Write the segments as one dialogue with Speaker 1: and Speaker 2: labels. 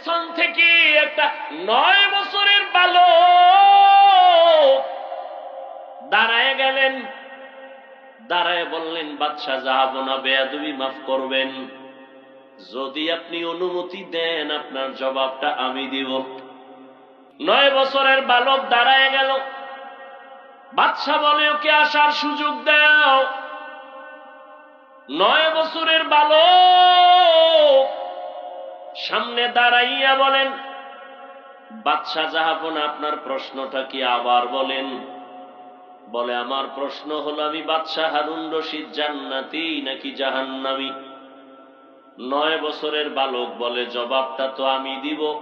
Speaker 1: পেছন থেকে একটা নয় বছরের বালক দাঁড়ায় গেলেন। দাঁড়ায় বললেন, বাদশাহ, যাহাব না, বেয়াদুবি মাফ করবেন। যদি আপনি অনুমতি দেন, আপনার জবাবটা আমি দিব। নয় বছরের বালক দাঁড়ায় গেল। বাদশাহ বলে, ওকে আসার সুযোগ দাও। নয় বছরের বালক সামনে দাঁড়াইয়া বলেন, বাদশাহ জাহাপন, আপনার প্রশ্নটা কি আবার বলেন? বলে, আমার প্রশ্ন হলো, আমি বাদশাহ হারুন রশিদ জান্নাতি নাকি জাহান্নামি? নয় বছরের বালক বলে, জবাবটা তো আমি দিব।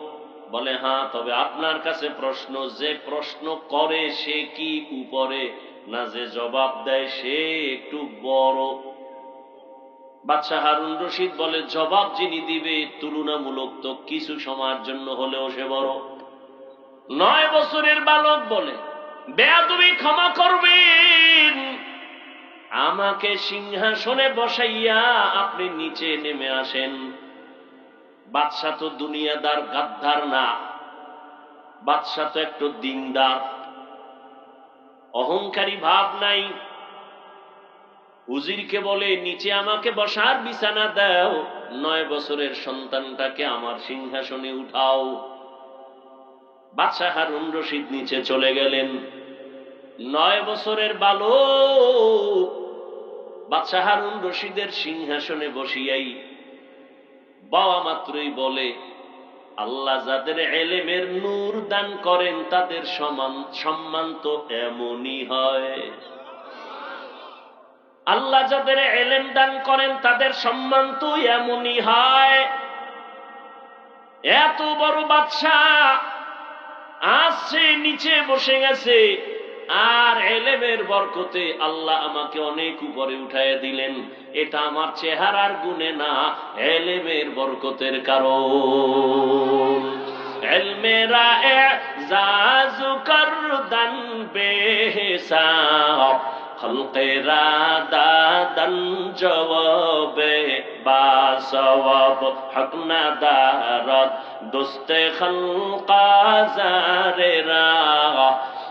Speaker 1: বলে হ্যাঁ তবে আপনার কাছে প্রশ্ন, যে প্রশ্ন করে সে কি উপরে? না, যে জবাব দেয় সে একটু বড়। বাদশাহ হারুন রশিদ বলে, জবাব যিনি দিবে, তুলনামূলক তো কিছু সময়ের জন্য হলেও সে বড়। নয় বছরের বালক বলে, বেয়াদুবি ক্ষমা করবেন। আমাকে সিংহাসনে বসাইয়া আপনি নিচে নেমে আসেন। বাদশাহ তো দুনিয়াদার গাদ্দার না। বাদশাহ তো একটু দিনদার। অহংকারী ভাব নাই। উজিরকে বলে, নিচে আমাকে বসার বিছানা দাও, নয় বছরের সন্তানটাকে আমার সিংহাসনে উঠাও। বাদশাহ হারুন রশিদ নিচে চলে গেলেন। নয় বছরের বালক বাদশাহ হারুন রশিদের সিংহাসনে বসিয়াই বাবা মাত্রই বলে, আল্লাহ যাদের এলেমের নূর দান করেন, তাদের সমান সম্মান তো এমনই হয়। আল্লাহ যাদের এলেম দান করেন, তাদের সম্মান তো এমনই হয়। এত বড় বাদশাহ আসছে নিচে বসে গেছে, আর এলেমের বরকতে আল্লাহ আমাকে অনেক উপরে উঠায় দিলেন। এটা আমার চেহারার গুণে না, এলেমের বরকতের কারণ। এলমেরা এজাজু করদান বেহিসাব খলকেরা খলকাজারেরা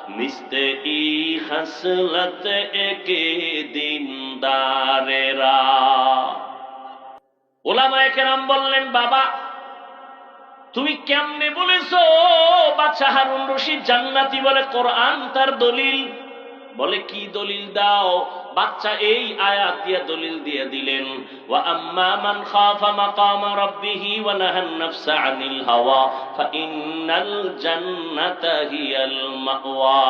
Speaker 1: নিস্তে ই খসলত একে বললেন বাবা তুমি কেমনে বলেছ বাচ্চা হারুন রশিদ জান্নাতি বলে কোরআন তার দলিল? বলে, কি দলিল দাও? বাচ্চা এই আয়াত দিয়ে দলিল দিয়ে দিলেন, ওয়া আম্মা মান খাফা মাকামা রাব্বিহি ওয়া নাহান নাফসা আনিল হাওয়া, ফা ইন্নাল জান্নাতা হিয়াল মাওয়া।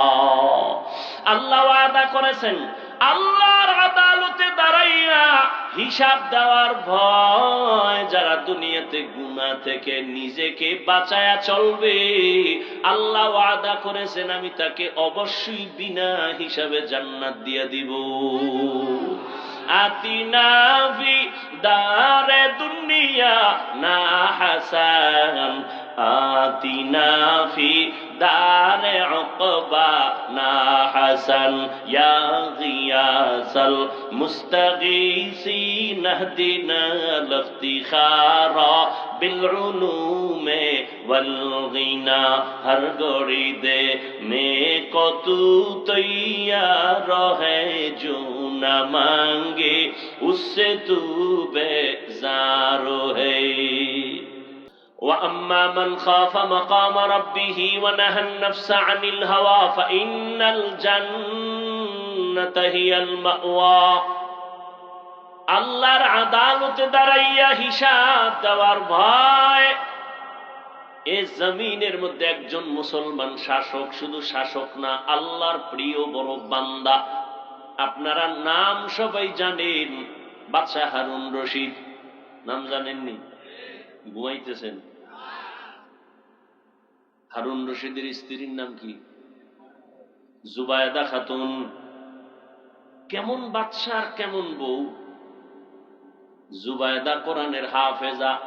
Speaker 1: আল্লাহ ওয়াদা করেছেন আল্লাহর আদালতে দাঁড়াইয়া হিসাব দেওয়ার ভয়, যারা দুনিয়াতে গুনাহ থেকে নিজেকে বাঁচায়া চলবে, আল্লাহ আদা করেছেন, আমি তাকে অবশ্যই বিনা হিসাবে জান্নাত দিয়ে দিব। আতিনা ফি দারে দুনিয়া না হাসান آتنا في دار عقبانا حسن يا غياث المستغيثين اهدنا الافتخار بالعلوم والغنى ہر گوڑی دے میں کو تو تیار ہے جو نہ مانگے اس سے تو بے زارو ہے وأما من خاف مقام ربه ونهى النفس عن الهوى فإن الجنة هي المأوى আল্লাহর আদালতে দাঁড়াইয়া হিসাব দেওয়ার ভয় এ জমিনের মধ্যে একজন মুসলমান শাসক শুধু শাসক না আল্লাহর প্রিয় বড় বান্দা আপনারা নাম সবাই জানেন বাদশাহ হারুন রশিদ নাম জানেননি ঘুমাইতেছেন। হারুন রশিদের স্ত্রীর নাম কি? জুবায়দা খাতুন। কেমন বাদশার, কেমন বউ? জুবায়দা কোরআনের হাফেজা।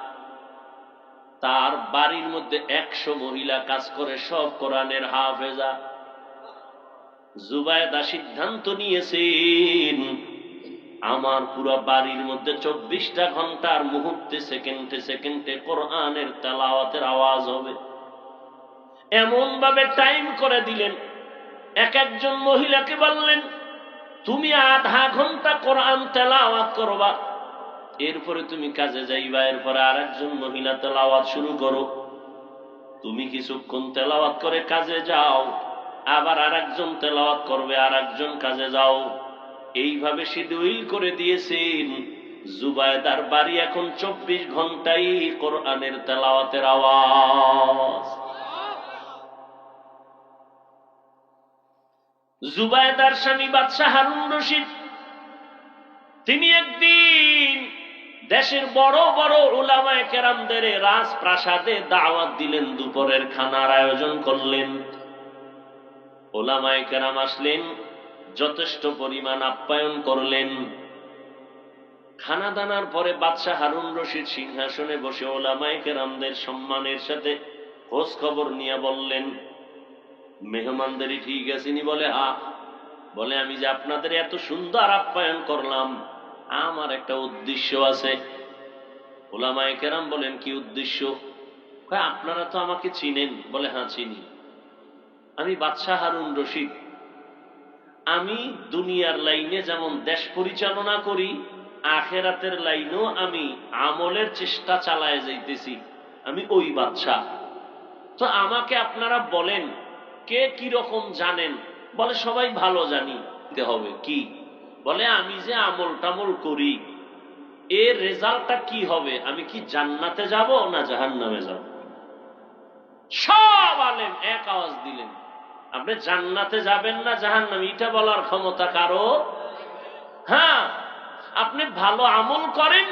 Speaker 1: তার বাড়ির মধ্যে একশো মহিলা কাজ করে, সব কোরআনের হাফেজা। জুবায়দা সিদ্ধান্ত নিয়েছেন আমার পুরো বাড়ির মধ্যে চব্বিশটা ঘণ্টার মুহূর্তে সেকেন্ডে সেকেন্ডে কোরআনের তেলাওয়াতের আওয়াজ হবে। এমন ভাবে টাইম করে দিলেন। এক একজন মহিলাকে বললেন, তুমি আধা ঘণ্টা কোরআন তেলাওয়াত করবা। এরপরে তুমি কাজে যাইবা, এরপরে আর একজন মহিলা তেলাওয়াত শুরু করো। তুমি কিছুক্ষণ তেলাওয়াত করে কাজে যাও, আবার আর একজন তেলাওয়াত করবে আর একজন কাজে যাও। এইভাবে শিডিউল করে দিয়েছেন। জুবায়দার বাড়ি এখন চব্বিশ ঘন্টাই কোরআনের তেলাওয়াতের আওয়াজ। জুবায়দার স্বামী বাদশাহ হারুন রশিদ, তিনি একদিন দেশের বড় বড় ওলামায় কেরামদের রাজপ্রাসাদে দাওয়াত দিলেন, দুপুরের খানার আয়োজন করলেন। ওলামায় কেরাম আসলেন যথেষ্ট পরিমাণ আপ্যায়ন করলেন। খানা দানার পরে বাদশাহ হারুন রশিদ সিংহাসনে বসে ওলামায় কেরামদের সম্মানের সাথে খোঁজ খবর নিয়ে বললেন, মেহমানদেরই ঠিক আছেনি? বলে, হা। বলে, আমি যে আপনাদের এত সুন্দর আপ্যায়ন করলাম, আমার একটা উদ্দেশ্য আছে। ওলামায় কেরাম বলেন, কি উদ্দেশ্য? আপনারা তো আমাকে চিনেন। বলে হ্যাঁ চিনি। আমি বাদশাহ হারুন রশিদ আমি দুনিয়ার লাইনে যেমন দেশ পরিচালনা করি, আখেরাতের লাইনেও আমি আমলের চেষ্টা চালায় যাইতেছি। আমি ওই বাদশাহ। তো আমাকে আপনারা বলেন, কে কি রকম জানেন? বলে, সবাই ভালো জানি। হবে কি? বলে, আমি যে আমল টামল করি, এর রেজাল্টটা কি হবে? আমি কি জান্নাতে যাব না জাহান্নামে যাব? সব আলেম এক আওয়াজ দিলেন। আপনি জান্নাতে যাবেন না জাহান্নামে, এটা বলার ক্ষমতা কারও? হ্যাঁ আপনি ভালো আমল করেন,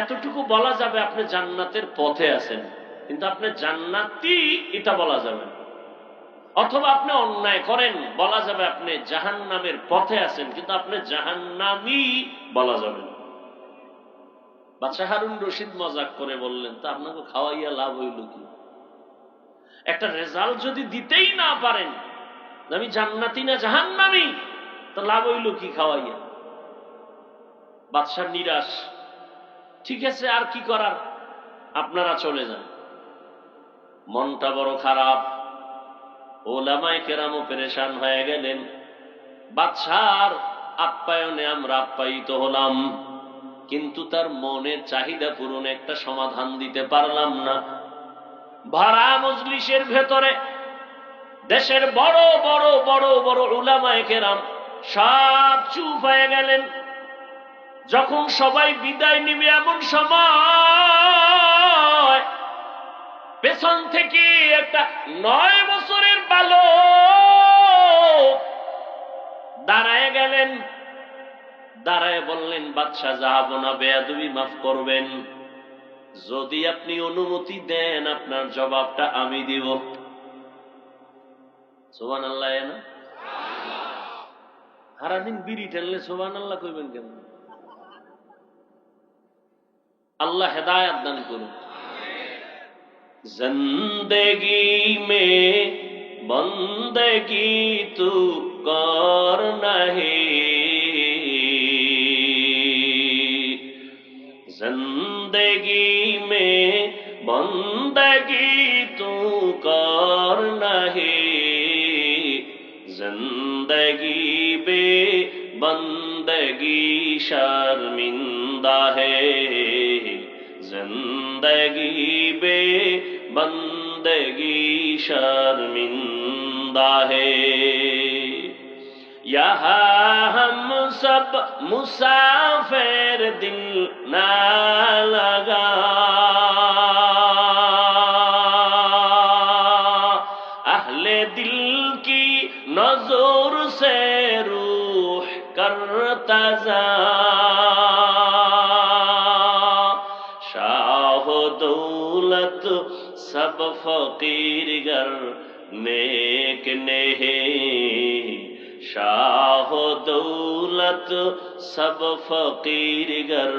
Speaker 1: এতটুকু বলা যাবে আপনি জান্নাতের পথে আছেন। কিন্তু আপনি জান্নাতি, এটা বলা যাবে অথবা আপনি অন্যায় করেন, বলা যাবে আপনি জাহান নামের পথে আছেন, কিন্তু আপনি জাহান্নামি বলা যাবে বাচ্চা হারুন রশিদ মজাক করে বললেন, তা আপনাকে খাওয়াইয়া লাভ হইল কি? একটা রেজাল্ট যদি দিতেই না পারেন, আমি জান্নাতি না জাহান্নামি, তো লাভ হইল কি খাওয়াইয়া? বাদশার নিরাশ। ঠিক আছে, আর কি করার? আপনারা চলে যান। মনটা বড় খারাপ। ওলামাই কেরামও পেরেশান হয়ে গেলেন। বাদশার আপ্যায়নে আমরা আপ্যায়িত হলাম। কিন্তু তার মনের চাহিদা পূরণে একটা সমাধান দিতে পারলাম না। ভাড়া মজলিসের ভেতরে দেশের বড় বড় বড় বড় উলামায় কেরাম সব চুপ হয়ে গেলেন। যখন সবাই বিদায় নিবে এমন সময়, পেছন থেকে একটা নয় বছরের বালক দাঁড়ায় গেলেন। দাঁড়ায় বললেন, বাদশাহ না, বেয়াদুবি মাফ করবেন। যদি আপনি অনুমতি দেন আপনার জবাবটা আমি দিব সোবান আল্লাহ না সারাদিন বিড়ি ঠেললে সোবান আল্লাহ কইবেন কেন আল্লাহ হেদায়াত দান করুন जिंदगी में बंदगी तू कर नहीं शर्मिंदा है जिंदगी बे बंदगी शर्मिंदा है यहाँ हम सब मुसाफिर दिल ना تو سب فقیر گر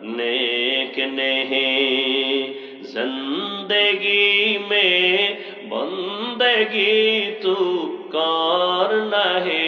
Speaker 1: نیک نہیں زندگی میں بندگی تو کار نہیں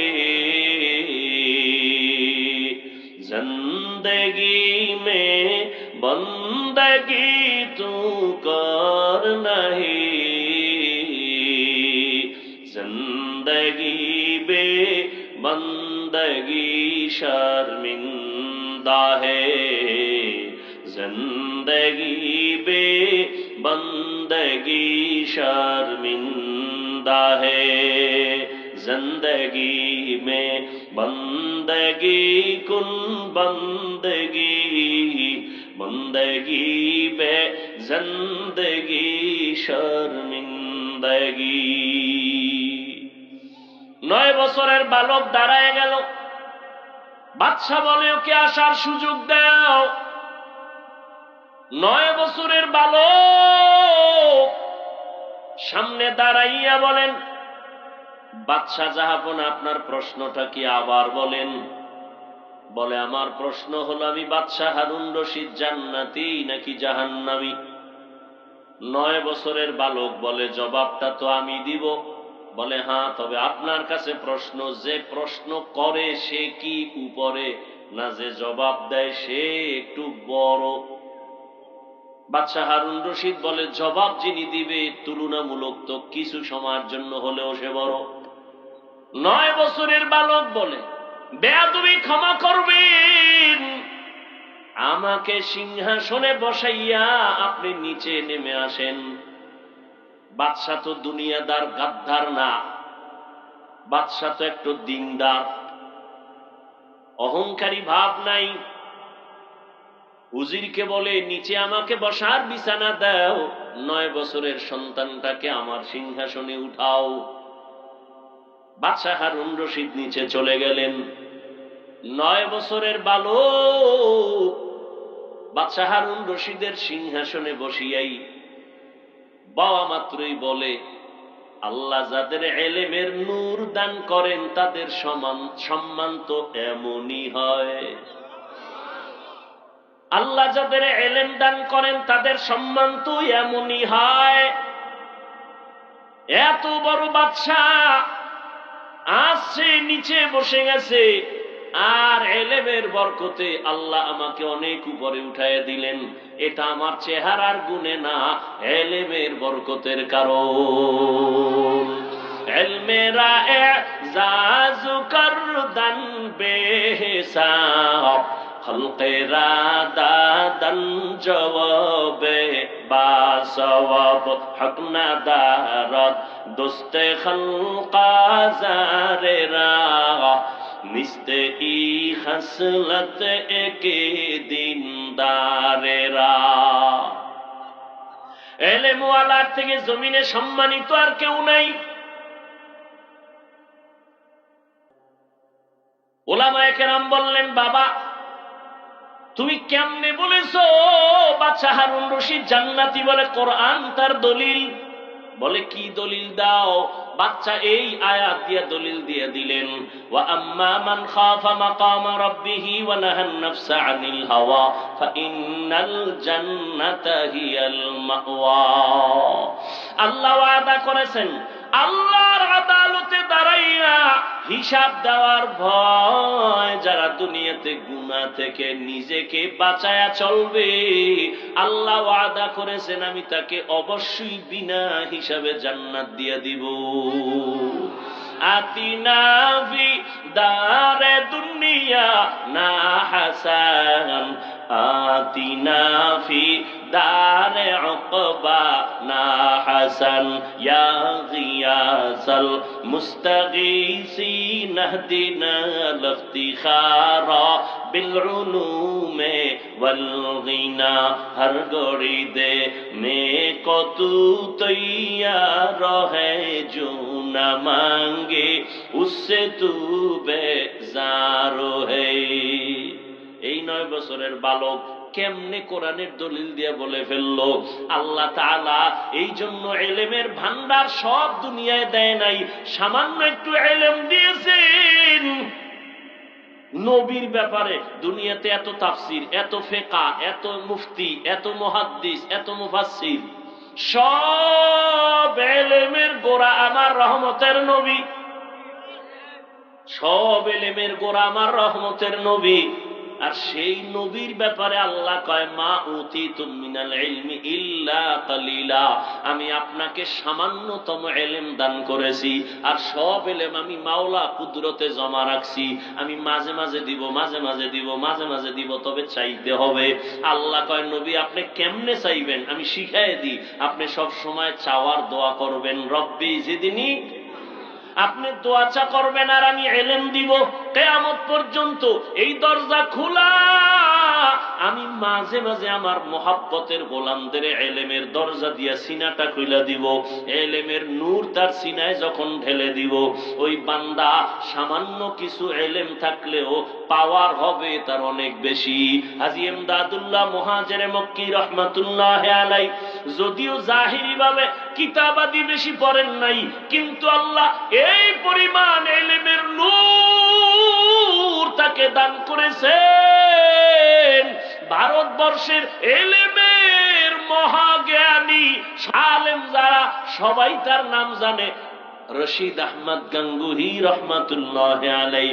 Speaker 1: بندگی কুন بندگی بندگی বে زندگی শর্মিন্দগি। নয় বছরের বালক দাঁড়ায় গেল। বাচ্চা বলে, ওকে আসার সুযোগ দাও। নয় বছরের বালক সামনে দাঁড়াইয়া বলেন বাদশাহ জাহাপন আপনার প্রশ্নটা কি আবার বলেন? বলে, আমার প্রশ্ন হলো, আমি বাদশাহ হারুন রশিদ জান্নাতি নাকি জাহান্নামি? নয় বছরের বালক বলে, জবাবটা তো আমি দিব। বলে হ্যাঁ তবে আপনার কাছে প্রশ্ন, যে প্রশ্ন করে সে কি উপরে? না, যে জবাব দেয় সে একটু বড়। বাদশাহ হারুন রশিদ বলে, জবাব যিনি দিবে, তুলনামূলক তো কিছু সময়ের জন্য হলেও সে বড়। নয় বছরের বালক বলে, বেয়াদুবি ক্ষমা করবেন। আমাকে সিংহাসনে বসাইয়া আপনি নিচে নেমে আসেন। বাদশাহ তো দুনিয়াদার গাদ্দার না। বাদশাহ তো একটু দিনদার। অহংকারী ভাব নাই। উজিরকে বলে, নিচে আমাকে বসার বিছানা দাও। নয় বছরের সন্তানটাকে আমার সিংহাসনে উঠাও। বাদশাহ হারুন রশিদ নিচে চলে গেলেন। নয় বছরের বালক বাদশাহ হারুন রশিদের সিংহাসনে বসিয়াই বাবা মাত্রই বলে, আল্লাহ যাদের এলেমের নূর দান করেন, তাদের সমান সম্মান তো এমনই হয়। আল্লাহ যাদের এলেম দান করেন, তাদের সম্মান তো এমনই হয়। এত বড় বাদশাহ আসছে নিচে বসে গেছে। আর এলেমের বরকতে আল্লাহ আমাকে অনেক উপরে উঠায় দিলেন। এটা আমার চেহারার গুণে না, এলেমের বরকতের কারণ। জবাবে নিস্তে ই একে দিনদারেরা। এলেমওয়ালার থেকে জমিনে সম্মানিত আর কেউ নাই। ওলামায়ে কেরাম বললেন, বাবা তুমি কেমনে বলেছ? বাচ্চা হারুন রশিদ জান্নাতি বলে কোরআন তার দলিল। বলে, কি দলিল দাও? বাচ্চা এই আয়াত দিয়া দলিল দিয়ে দিলেন। ওয়া আম্মা মান খাফা মাকামা রাব্বিহি ওয়া নাহান নাফসা আনিল হাওয়া ফাইন্নাল জান্নাতা হিয়াল মাওয়া। আল্লাহ ওয়াদা করেছেন। আল্লাহর আদালতে দাঁড়াইয়া হিসাব দেওয়ার ভয়। যারা দুনিয়াতে গুনাহ থেকে নিজেকে বাঁচায়া চলবে, আল্লাহ আদা করেছেন, আমি তাকে অবশ্যই বিনা হিসাবে জান্নাত দিয়ে দিব। আতিনাভি দারে দুনিয়া না হাসান آتنا فی دار عقبانا حسن یا غیاس المستغیسی نہدنا لفتخارا بالعلوم والغنا ہر گوڑی دے نے کو تو تیارا ہے جو نہ مانگے، اس سے تو بے زارو ہے۔ এই নয় বছরের বালক কেমনে কোরআনের দলিল দিয়ে বলে ফেলল? আল্লাহ তাআলা এই জন্য এলেমের ভান্ডার সব দুনিয়ায় দেয় নাই, সামান্য একটু এলেম দিয়েছেন। নবীর ব্যাপারে দুনিয়াতে এত তাফসির, এত ফেকা, এত মুফতি, এত মুহাদ্দিস, এত মুফাসসির, সব এলেমের গোড়া আমার রহমতের নবী। সব এলেমের গোড়া আমার রহমতের নবী। আর সেই নবীর ব্যাপারে আল্লাহ কয়, মা উতি মিনাল ইলমি ইল্লা কালিলা। আমি আপনাকে সামান্যতম এলেম দান করেছি, আর সব এলেম আমি মাওলা কুদরতে জমা রাখছি। আমি মাঝে মাঝে দিব, মাঝে মাঝে দিব, মাঝে মাঝে দিব, তবে চাইতে হবে। আল্লাহ কয়, নবী, আপনি কেমনে চাইবেন? আমি শিখাই দিই। আপনি সব সময় চাওয়ার দোয়া করবেন। রব্বি যেদিনই আপনি দোয়াচা করবেন আর আমি এলেম দিব। কেয়ামত পর্যন্ত এই দরজা খোলা। আমি মাঝে মাঝে আমার মহাব্বতের গোলামদের এলেমের দরজা দিয়া সিনাটা খুলে দিব, এলেমের নূর তার সিনায় যখন ঢেলে দিব। ওই বান্দা সামান্য কিছু এলেম থাকলেও পাওয়ার হবে তার অনেক বেশি। হাজি এমদাদুল্লাহ মহাজেরে মক্কি রহমাতুল্লাহ আলাই, যদিও জাহিরি ভাবে কিতাবাদি বেশি পড়েন নাই, কিন্তু আল্লাহ এই পরিমাণ এলেমের নূর ভারতবর্ষের এলেমের মহাজ্ঞানী সালেম যারা, সবাই তার নাম জানে। রশিদ আহমদ গঙ্গুহি রহমতুল্লাহ আলাই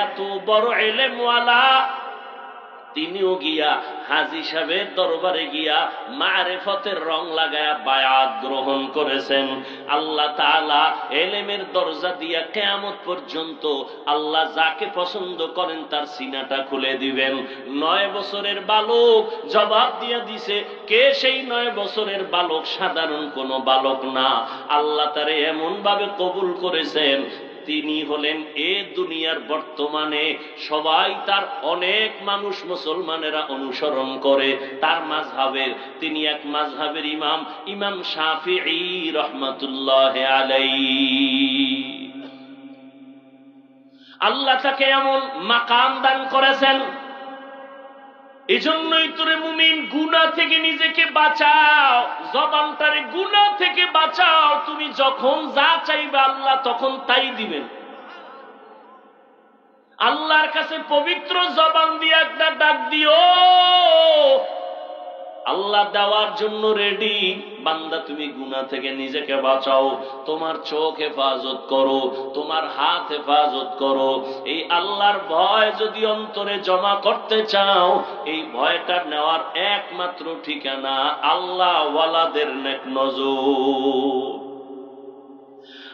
Speaker 1: এত বড় এলেমওয়ালা, তিনিও গিয়া হাজি সাহেবের দরবারে গিয়া মারেফতের রং লাগায়া বায়াত গ্রহণ করেছেন। আল্লাহ তাআলা এলেমের দরজা দিয়া কেয়ামত পর্যন্ত আল্লাহ যাকে পছন্দ করেন তার সিনাটা খুলে দিবেন। নয় বছরের বালক জবাব দিয়া দিছে, কে সেই নয় বছরের বালক? সাধারণ কোনো বালক না। আল্লাহ তারে এমন ভাবে কবুল করেছেন তিনি হলেন এ দুনিয়ার বর্তমানে সবাই তার অনেক মানুষ মুসলমানেরা অনুসরণ করে। তার মাঝহাবের, তিনি এক মাঝহাবের ইমাম ইমাম শাফি রহমতুল্লাহ আলাই আল্লাহ তাকে এমন মাকাম দান করেছেন এজন্যই তোরে মুমিন গুনা থেকে নিজেকে বাঁচাও। জবানটারে গুনা থেকে বাঁচাও। তুমি যখন যা চাইবে আল্লাহ তখন তাই দিবেন। আল্লাহর কাছে পবিত্র জবান দিয়ে একটা ডাক দিও। আল্লাহ দেওয়ার জন্য রেডি বান্দা, তুমি গুনা থেকে নিজেকে বাঁচাও। তোমার চোখ হেফাজত করো, তোমার হাত হেফাজত করো। এই আল্লাহর ভয় যদি অন্তরে জমা করতে চাও, এই ভয়টা নেওয়ার একমাত্র ঠিকানা আল্লাহ ওয়ালাদের নেক নজর।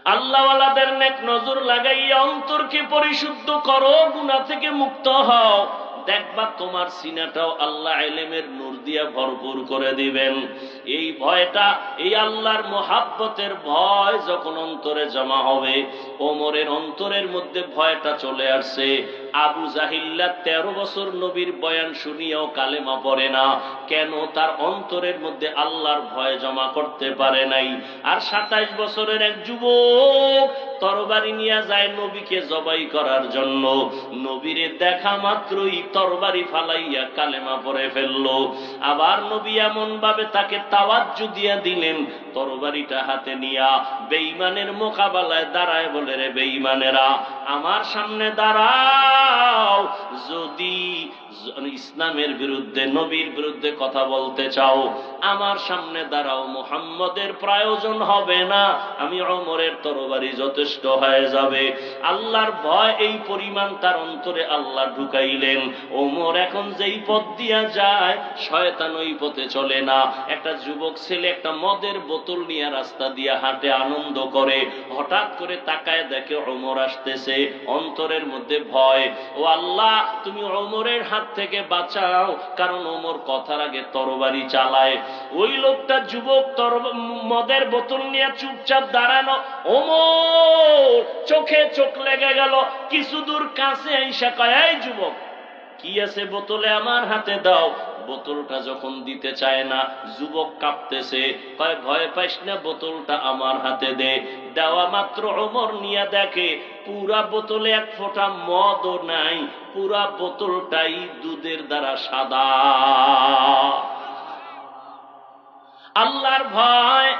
Speaker 1: আল্লাহওয়ালাদের নেক নজর লাগাইয়া অন্তরকে পরিশুদ্ধ করো গুণা থেকে মুক্ত হও। দেখবা তোমার সিনাটাও আল্লাহ এলেমের নূর দিয়া ভরপুর করে দিবেন। এই ভয়টা, এই আল্লাহর মোহাব্বতের ভয় যখন অন্তরে জমা হবে, ওমরের অন্তরের মধ্যে ভয়টা চলে আসছে। আবু জাহিল্লা তেরো বছর নবীর বয়ান শুনিয়াও কালেমা পড়ে না। কেন? তার অন্তরের মধ্যে আল্লাহর ভয় জমা করতে পারে নাই। আর সাতাইশ বছরের এক যুবক তরবারি নিয়ে যায় নবীকে জবাই করার জন্য। নবীরে দেখা মাত্রই তরবারি ফালাইয়া কালেমা পরে ফেলল। আবার নবী এমন ভাবে তাকে তাওয়াজ্জু দিয়া দিলেন তরবারিটা হাতে নিয়া বেইমানের মোকাবেলায় দাঁড়ায় বলে রে বেইমানেরা আমার সামনে দাঁড়াও। যদি ইসলামের বিরুদ্ধে, নবীর বিরুদ্ধে কথা বলতে চাও, আমার সামনে দাঁড়াও, মুহাম্মদের প্রয়োজন হবে না। আমি অমরের তরবারি যথেষ্ট হয়ে যাবে। আল্লাহর ভয় এই পরিমাণ, তার অন্তরে আল্লাহ ঢুকাইলেন। ওমর এখন যেই পথ দিয়া যায়, শয়তান ওই পথে চলে না। একটা যুবক ছেলে একটা মদের বোতল নিয়ে রাস্তা দিয়া হাঁটে, আনন্দ করে। হঠাৎ করে তাকায় দেখে ওমর আসতেছে, অন্তরের মধ্যে ভয়। ও আল্লাহ, তুমি অমরের হাত থেকে বাঁচাও, কারণ ওমর কথার আগে তরবারি চালায়। ওই লোকটা যুবক মদের বোতল নিয়ে চুপচাপ দাঁড়ানো। ওমর, চোখে চোখ লেগে গেল। কিছু দূর কাছে আইসা কয়, "এই যুবক, কি আছে বোতলে আমার হাতে? দাও। বোতলটা যখন দিতে চায় না, যুবক কাঁপতেছে, কয়, ভয় পাইস না, বোতলটা আমার হাতে দে। দেওয়া মাত্র অমর নিয়ে দেখে, পুরা বোতলে এক ফোঁটা মদও নাই, পুরা বোতলটাই দুধের দ্বারা সাদা। আল্লাহর ভয়